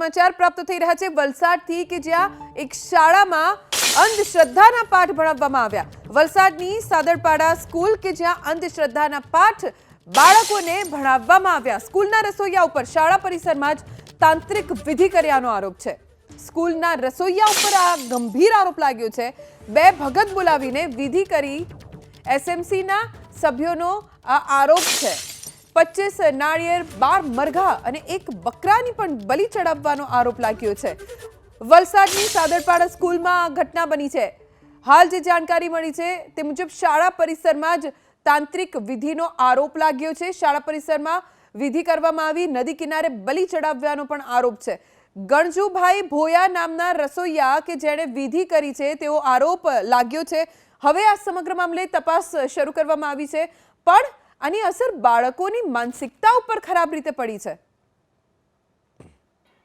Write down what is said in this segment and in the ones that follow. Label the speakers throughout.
Speaker 1: સમાચાર પ્રાપ્ત થઈ રહ્યા છે વલસાડથી કે જ્યાં એક શાળામાં અંધશ્રદ્ધાના પાઠ ભણાવવામાં આવ્યા. વલસાડની સાદરપાડા સ્કૂલ કે જ્યાં અંધશ્રદ્ધાના પાઠ બાળકોને ભણાવવામાં આવ્યા. સ્કૂલના રસોઈયા ઉપર શાળા પરિસરમાં જ તાંત્રિક વિધિ કર્યાનો આરોપ છે. સ્કૂલના રસોઈયા ઉપર આ ગંભીર આરોપ લાગ્યો છે. બે ભગત બોલાવીને વિધિ કરી એસએમસીના સભ્યોનો આ આરોપ છે. પચીસ નાળિયેર, બાર મરઘા અને એક બકરાની પણ બલિ ચડાવવાનો આરોપ લાગ્યો છે. વલસાડની સાદરપાડા સ્કૂલમાં ઘટના બની છે. હાલ જે જાણકારી મળી છે તે મુજબ શાળા પરિસરમાં જ તાંત્રિક વિધિનો આરોપ લાગ્યો છે. શાળા પરિસરમાં વિધિ કરવામાં આવી, નદી કિનારે બલિ ચડાવવાનો પણ આરોપ છે. ગણજુભાઈ ભોયા નામના રસોઈયા કે જેણે વિધિ કરી છે તેવો આરોપ લાગ્યો છે. હવે આ સમગ્ર મામલે તપાસ શરૂ કરવામાં આવી છે. પણ આની અસર બાળકોની માનસિકતા ઉપર ખરાબ રીતે પડી છે.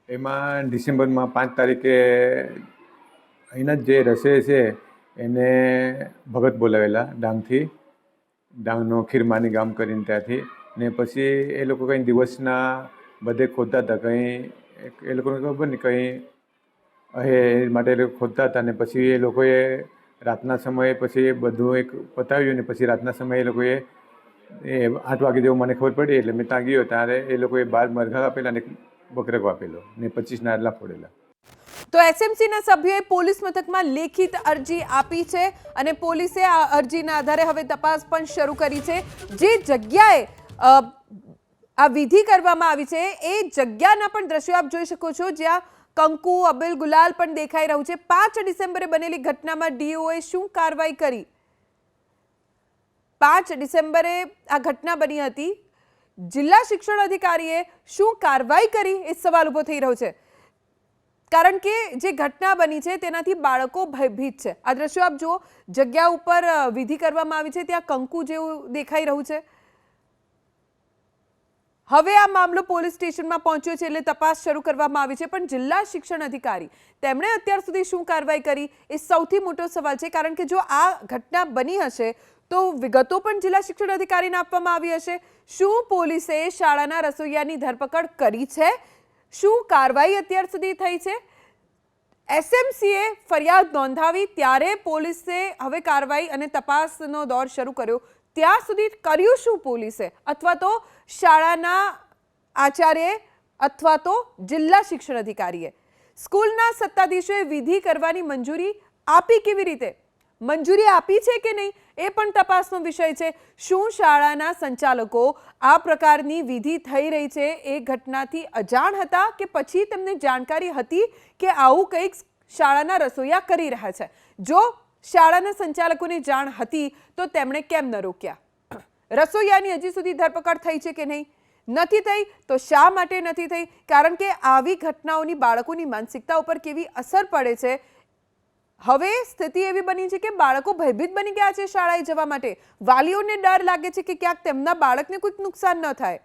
Speaker 2: એમાં ડિસેમ્બરમાં પાંચ તારીખે અહીંના જ રસોઈ છે, એને ભગત બોલાવેલા ડાંગથી. ડાંગનો ખીરમાની ગામ કરીને ત્યાંથી. ને પછી એ લોકો કંઈ દિવસના બધે ખોદતા હતા, કંઈ એ લોકોને ખબર ને કંઈ એ માટે એ લોકો ખોદતા હતા ને પછી એ લોકોએ રાતના સમયે પછી બધું એક પતાવ્યું ને પછી રાતના સમયે એ લોકોએ એ આઠ વાગે જેવું મને ખબર પડી એટલે મેં ત્યાં ગયો ત્યારે એ લોકોએ બાર મરઘા આપેલા અને એક આપેલો ને પચીસ નાડલા ફોડેલા.
Speaker 1: તો એસએમસીના સભ્યોએ પોલીસ મથકમાં લેખિત અરજી આપી છે અને પોલીસે આ અરજીના આધારે હવે તપાસ પણ શરૂ કરી છે. જે જગ્યાએ આ વિધિ કરવામાં આવી છે એ જગ્યાના પણ દ્રશ્યો આપ જોઈ શકો છો જ્યાં કંકુ, અબિલ, ગુલાલ પણ દેખાઈ રહ્યું છે. પાંચ ડિસેમ્બરે બનેલી ઘટનામાં ડીઓએ શું કાર્યવાહી કરી? પાંચ ડિસેમ્બરે આ ઘટના બની હતી. જિલ્લા શિક્ષણ અધિકારીએ શું કાર્યવાહી કરી એ સવાલ ઊભો થઈ રહ્યો છે. કારણ કે જે ઘટના બની છે તેનાથી બાળકો ભયભીત છે. આ દ્રશ્યો આપ જુઓ, જગ્યા ઉપર વિધિ કરવામાં આવી છે, ત્યાં કંકુ જેવું દેખાઈ રહ્યું છે. હવે આ મામલો પોલીસ સ્ટેશનમાં પહોંચ્યો છે એટલે તપાસ શરૂ કરવામાં આવી છે. પણ જિલ્લા શિક્ષણ અધિકારી, તેમણે અત્યાર સુધી શું કાર્યવાહી કરી એ સૌથી મોટો સવાલ છે. કારણ કે જો આ ઘટના બની હશે તો વિગતો પણ જિલ્લા શિક્ષણ અધિકારીને આપવામાં આવી હશે. શું પોલીસે શાળાના રસોઈયાની ધરપકડ કરી છે? શું કાર્યવાહી અત્યાર સુધી થઈ છે? એસએમસીએ ફરિયાદ નોંધાવી, ત્યારે પોલીસે હવે કાર્યવાહી અને તપાસનો દોર શરૂ કર્યો. ત્યાં સુધી કર્યું શું પોલીસે? અથવા તો શાળાના આચાર્યે અથવા તો જિલ્લા શિક્ષણ અધિકારીએ? સ્કૂલના સત્તાધીશોએ વિધિ કરવાની મંજૂરી આપી કેવી રીતે? મંજૂરી આપી છે કે નહીં એ પણ તપાસનો વિષય છે. શું શાળાના સંચાલકો આ પ્રકારની વિધિ થઈ રહી છે એ ઘટનાથી અજાણ હતા કે પછી તેમને જાણકારી હતી કે આવું કંઈક શાળાના રસોઈયા કરી રહ્યા છે? જો શાળાના સંચાલકોને જાણ હતી, તો તેમણે કેમ ન રોક્યા? રસોઈયાની હજી સુધી ધરપકડ થઈ છે કે નહીં? નથી થઈ, તો શા માટે નથી થઈ? કારણ કે આવી ઘટનાઓની બાળકોની માનસિકતા ઉપર કેવી અસર પડે છે હવે સ્થિતિ એવી બની છે કે બાળકો ભયભીત બની ગયા છે શાળાએ જવા માટે. વાલીઓને ડર લાગે છે કે ક્યાંક તેમના બાળકને કોઈક નુકસાન ન થાય.